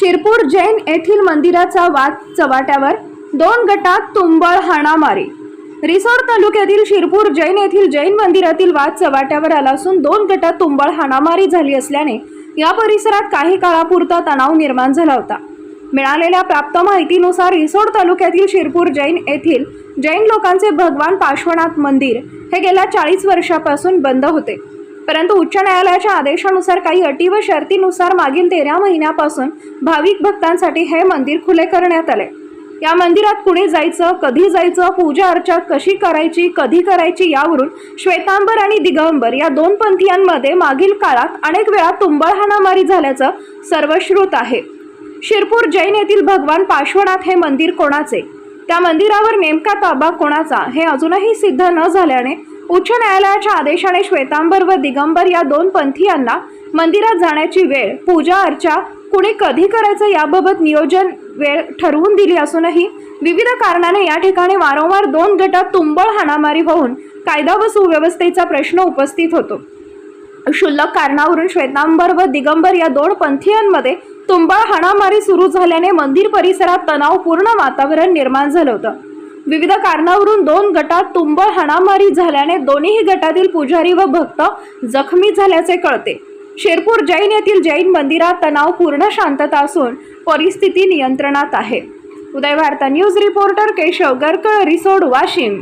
शिरपूर जैन येथील मंदिराचा वाद चव्हाट्यावर दोन गटात तुंबळ हाणामारी. रिसोड तालुक्यातील शिरपूर जैन येथील जैन मंदिरातील वाद चव्हाट्यावर आला असून दोन गटात तुंबळ हाणामारी झाली असल्याने या परिसरात काही काळापुरता तणाव निर्माण झाला होता. मिळालेल्या प्राप्त माहितीनुसार रिसोड तालुक्यातील शिरपूर जैन येथील जैन लोकांचे भगवान पार्श्वनाथ मंदिर हे गेल्या चाळीस वर्षापासून बंद होते. परंतु उच्च न्यायालयाच्या आदेशानुसार काही अटी व शर्तीनुसार मागील तेरा महिन्यापासून भाविक भक्तांसाठी हे मंदिर खुले करण्यात आले. या मंदिरात कुणी जायचं कधी जायचं पूजा अर्चा कशी करायची कधी करायची यावरून श्वेतांबर आणि दिगंबर या दोन पंथीयांमध्ये मागील काळात अनेक वेळा तुंबळ हाणामारी झाल्याचं सर्वश्रुत आहे. शिरपूर जैन येथील भगवान पार्श्वनाथ हे मंदिर कोणाचे? त्या मंदिरावर नेमका ताबा कोणाचा हे अजूनही सिद्ध न झाल्याने उच्च न्यायालयाच्या आदेशाने श्वेतांबर व दिगंबर या दोन पंथीयांना मंदिरात जाण्याची वेळ पूजा अर्चा कुणी कधी करायचं याबाबत नियोजन वेळ ठरवून दिली असूनही विविध कारणाने या ठिकाणी वारंवार दोन गटात तुंबळ हाणामारी होऊन कायदा व सुव्यवस्थेचा प्रश्न उपस्थित होतो. क्षुल्लक कारणावरून श्वेतांबर व दिगंबर या दोन पंथीयांमध्ये तुंबळ हाणामारी सुरू झाल्याने मंदिर परिसरात तणावपूर्ण वातावरण निर्माण झालं होतं. विविध कारणावरून दोन गटात तुंबळ हाणामारी झाल्याने दोन्ही गटातील पुजारी व भक्त जखमी झाल्याचे कळते. शेरपूर जैन येथील जैन मंदिरात तणाव पूर्ण शांतता असून परिस्थिती नियंत्रणात आहे. Uday Bharata news reporter Keshav Garkal Risod Washim.